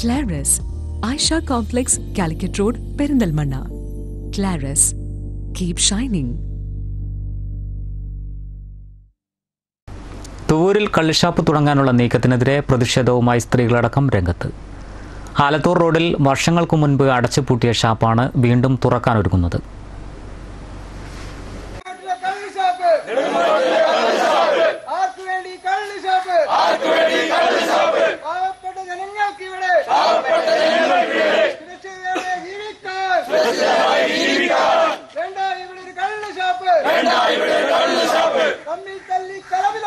Claras Aisha complex Calicut road Perinthalmanna Claras keep shining തൂരിൽ കള്ളിഷാപ്പ് തുടങ്ങാനുള്ള നീക്കത്തിനെതിരെ പ്രതിഷേധവുമായി സ്ത്രീകളടക്കം രംഗത്ത്. ആലത്തൂർ റോഡിൽ വർഷങ്ങൾക്കു മുൻപ് അടച്ചുപൂട്ടിയ ഷാപ്പാണ് വീണ്ടും തുറക്കാനൊരുങ്ങുന്നത് ആർക്കു വേണ്ടി കള്ള് ഷാപ്പ് പാവപ്പെട്ട ജനങ്ങൾക്ക് ഇവിടെ സുരക്ഷിതയോടെ ജീവിക്കാൻ വേണ്ട ഇവിടെ ഒരു കള്ള് ഷാപ്പ് തമ്മിൽ തല്ലി കലവില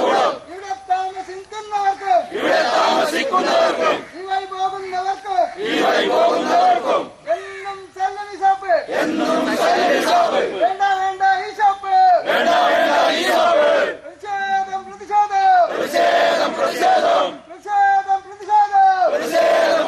കൂടും ഇവിടെ താമസിക്കുന്നവർക്കും ഈ വഴി പോകുന്നവർക്കും എന്നും ചെല്ലണി ഷാപ്പ് വേണ്ട വേണ്ട ഈ ഷാപ്പ് പ്രതിഷേധം പ്രതിഷേധം പ്രതിഷേധം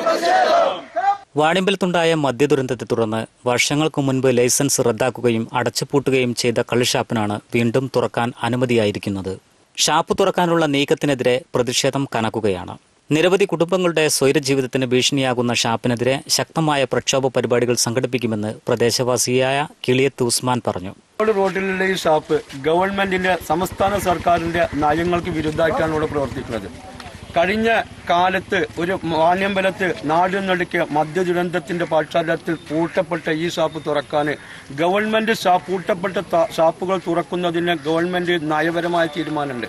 പ്രതിഷേധം വാണിമ്പലത്തുണ്ടായ മദ്യദുരന്തത്തെ തുടർന്ന് വർഷങ്ങൾക്ക് മുൻപ് ലൈസൻസ് റദ്ദാക്കുകയും അടച്ചുപൂട്ടുകയും ചെയ്ത കള്ളുഷാപ്പിനാണ് വീണ്ടും തുറക്കാൻ അനുമതിയായിരിക്കുന്നത്. ഷാപ്പ് തുറക്കാനുള്ള നീക്കത്തിനെതിരെ പ്രതിഷേധം കനക്കുകയാണ്. നിരവധി കുടുംബങ്ങളുടെ സ്വൈരജീവിതത്തിന് ഭീഷണിയാകുന്ന ഷാപ്പിനെതിരെ ശക്തമായ പ്രക്ഷോഭ പരിപാടികൾ സംഘടിപ്പിക്കുമെന്ന് പ്രദേശവാസിയായ കിളിയത്ത് ഉസ്മാൻ പറഞ്ഞു. റോഡിലുള്ള ഈ ഷാപ്പ് ഗവൺമെന്റിന്റെ സംസ്ഥാന സർക്കാരിന്റെ നയങ്ങൾക്ക് വിരുദ്ധമായിട്ടാണ് ഇവിടെ പ്രവർത്തിക്കുന്നത്. കഴിഞ്ഞ കാലത്ത് ഒരു മാന്യമ്പലത്ത് നാടിനടുക്ക് മദ്യദുരന്തത്തിന്റെ പശ്ചാത്തലത്തിൽ പൂട്ടപ്പെട്ട ഈ ഷാപ്പ് തുറക്കാൻ ഗവൺമെന്റ് പൂട്ടപ്പെട്ട ഷാപ്പുകൾ തുറക്കുന്നതിന് ഗവൺമെന്റ് നയപരമായ തീരുമാനമുണ്ട്.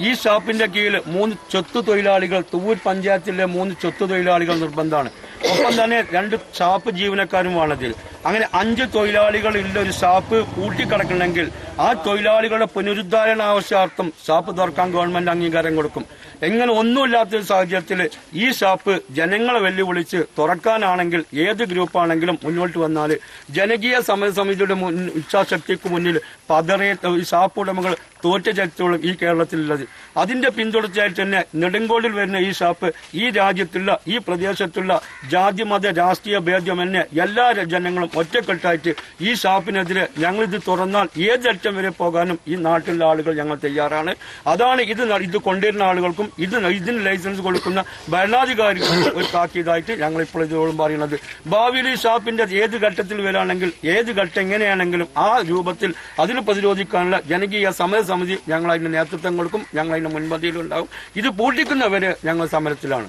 ഈ ഷാപ്പിന്റെ കീഴിൽ മൂന്ന് ചൊത്തു തൊഴിലാളികൾ തൂവൂർ പഞ്ചായത്തിലെ മൂന്ന് ചൊത്തു തൊഴിലാളികൾ നിർബന്ധമാണ്. ഒപ്പം തന്നെ രണ്ട് ഷാപ്പ് ജീവനക്കാരും വേണതിൽ അങ്ങനെ അഞ്ച് തൊഴിലാളികൾ ഉള്ള ഒരു ഷാപ്പ് പൂട്ടിക്കിടക്കണമെങ്കിൽ ആ തൊഴിലാളികളുടെ പുനരുദ്ധാരണ ആവശ്യാർത്ഥം ഷാപ്പ് തുറക്കാൻ ഗവൺമെന്റ് അംഗീകാരം കൊടുക്കും. എങ്ങനെ ഒന്നുമില്ലാത്ത ഒരു സാഹചര്യത്തിൽ ഈ ഷാപ്പ് ജനങ്ങളെ വെല്ലുവിളിച്ച് തുറക്കാനാണെങ്കിൽ ഏത് ഗ്രൂപ്പാണെങ്കിലും മുന്നോട്ട് വന്നാൽ ജനകീയ സമരസമിതിയുടെ മുൻ ഇച്ഛാശക്തിക്ക് മുന്നിൽ പതറിയ ഷാപ്പ് ഉടമകൾ തോറ്റ ചരിത്രമുള്ള ഈ കേരളത്തിലുള്ളത്. അതിന്റെ പിന്തുടർച്ചയായിട്ട് തന്നെ നെടുങ്കോടിൽ വരുന്ന ഈ ഷാപ്പ് ഈ രാജ്യത്തുള്ള ഈ പ്രദേശത്തുള്ള ജാതി മത രാഷ്ട്രീയ ഭേദമന്യേ എല്ലാ ജനങ്ങളും ഒറ്റക്കെട്ടായിട്ട് ഈ ഷാപ്പിനെതിരെ ഞങ്ങൾ ഇത് തുറന്നാൽ ഏത് ലക്ഷം വരെ പോകാനും ഈ നാട്ടിലുള്ള ആളുകൾ ഞങ്ങൾ തയ്യാറാണ്. അതാണ് ഇത് ഇത് കൊണ്ടുവരുന്ന ആളുകൾക്കും ഇത് ഇതിന് ലൈസൻസ് കൊടുക്കുന്ന ഭരണാധികാരികൾക്കും ഒരു താക്കീതായിട്ട് ഞങ്ങൾ ഇപ്പോൾ ഇതോളം പറയുന്നത്. ഭാവിയിൽ ഈ ഷാപ്പിന്റെ ഏത് ഘട്ടത്തിൽ വരാണെങ്കിൽ ഏത് ഘട്ടം എങ്ങനെയാണെങ്കിലും ആ രൂപത്തിൽ അതിന് പ്രതിരോധിക്കാനുള്ള ജനകീയ സമരസമിതി ഞങ്ങൾ അതിന് നേതൃത്വം കൊടുക്കും ഞങ്ങൾ അതിന് മുൻപന്തിയിലുണ്ടാകും ഇത് പൂട്ടിക്കുന്നവരെ ഞങ്ങൾ സമരത്തിലാണ്.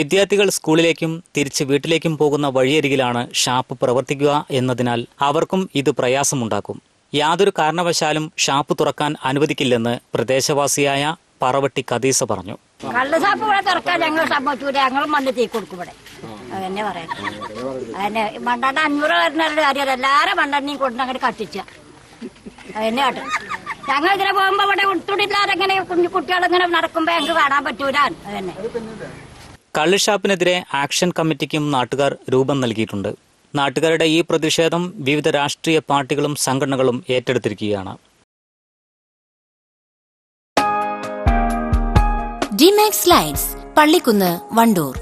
വിദ്യാർത്ഥികൾ സ്കൂളിലേക്കും തിരിച്ച് വീട്ടിലേക്കും പോകുന്ന വഴിയരികിലാണ് ഷാപ്പ് പ്രവർത്തിക്കുക എന്നതിനാൽ അവർക്കും ഇത് പ്രയാസമുണ്ടാക്കും. യാതൊരു കാരണവശാലും ഷാപ്പ് തുറക്കാൻ അനുവദിക്കില്ലെന്ന് പ്രദേശവാസിയായ പറവട്ടി കദീസ പറഞ്ഞു. കള്ളുസാപ്പ് ഇവിടെ തുറക്കാൻ ഞങ്ങൾ സമ്മതിക്കൂല. ഞങ്ങൾ മണ്ണ് തീ കൊടുക്കും ഇവിടെ. അതന്നെ പറയാം. അതന്നെ. മണ്ണെണ്ണ അഞ്ഞൂറ് വരുന്നവരുടെ കാര്യം എല്ലാരും മണ്ണെണ്ണയും കൊണ്ട് അങ്ങോട്ട് കത്തിച്ച. അതന്നെ കേട്ടോ. ഞങ്ങൾ ഇങ്ങനെ പോകുമ്പോ ഇവിടെ ഉൾത്തുടില്ലാതെ ഇങ്ങനെ കുഞ്ഞു കുട്ടികൾ ഇങ്ങനെ നടക്കുമ്പോ ഞങ്ങൾക്ക് കാണാൻ പറ്റൂല. അതന്നെ. കള്ളുഷാപ്പിനെതിരെ ആക്ഷൻ കമ്മിറ്റിക്കും നാട്ടുകാർ രൂപം നൽകിയിട്ടുണ്ട്. നാട്ടുകാരുടെ ഈ പ്രതിഷേധം വിവിധ രാഷ്ട്രീയ പാർട്ടികളും സംഘടനകളും ഏറ്റെടുത്തിരിക്കുകയാണ്. Dmax lights Pallikkunnu Wandoor.